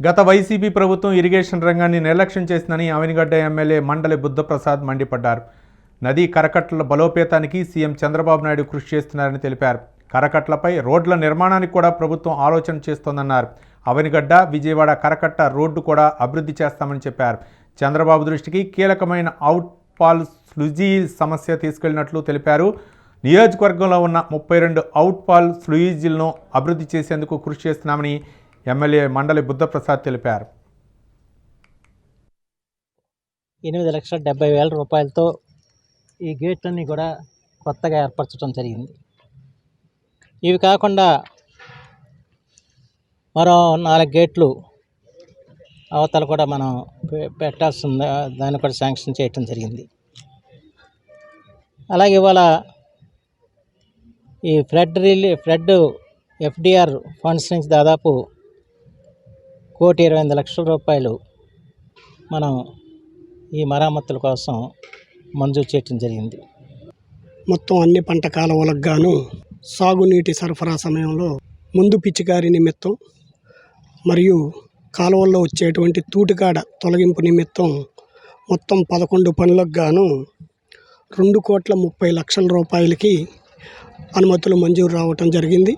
గత వైసీపీ ప్రభుత్వం ఇరిగేషన్ రంగాన్ని నిర్లక్ష్యం చేసిందని అవినిగడ్డ ఎమ్మెల్యే మండలి బుద్ధప్రసాద్ మండిపడ్డారు. నదీ కరకట్ల బలోపేతానికి సీఎం చంద్రబాబు నాయుడు కృషి చేస్తున్నారని తెలిపారు. కరకట్లపై రోడ్ల నిర్మాణానికి కూడా ప్రభుత్వం ఆలోచన చేస్తోందన్నారు. అవనిగడ్డ విజయవాడ కరకట్ట రోడ్డు కూడా అభివృద్ధి చేస్తామని చెప్పారు. చంద్రబాబు దృష్టికి కీలకమైన అవుట్ పాల్ స్లుజీ సమస్య తీసుకెళ్ళినట్లు తెలిపారు. నియోజకవర్గంలో ఉన్న ముప్పై రెండు అవుట్ పాల్ స్లూయిజీలను అభివృద్ధి చేసేందుకు కృషి చేస్తున్నామని ఎమ్మెల్యే మండలి బుద్ధప్రసాద్ తెలిపారు. ఎనిమిది లక్షల డెబ్బై వేల రూపాయలతో ఈ గేట్లన్నీ కూడా కొత్తగా ఏర్పరచడం జరిగింది. ఇవి కాకుండా మరో నాలుగు గేట్లు అవతల కూడా మనం పె- పెట్టాల్సి ఉంది దాన్ని కూడా శాంక్షన్ చేయటం జరిగింది. అలాగే ఇవాళ ఈ ఫ్లడ్ రిలీ ఫ్లడ్ ఎఫ్డిఆర్ ఫండ్స్ నుంచి దాదాపు కోటి ఇరవై ఐదు లక్షల రూపాయలు మనం ఈ మరామతుల కోసం మంజూరు చేయటం జరిగింది. మొత్తం అన్ని పంట కాలువలకు గాను సాగునీటి సరఫరా సమయంలో ముందు పిచికారి నిమిత్తం మరియు కాలువల్లో వచ్చేటువంటి తూటికాడ తొలగింపు నిమిత్తం మొత్తం పదకొండు పనులకు గాను రెండు కోట్ల ముప్పై లక్షల రూపాయలకి అనుమతులు మంజూరు రావటం జరిగింది.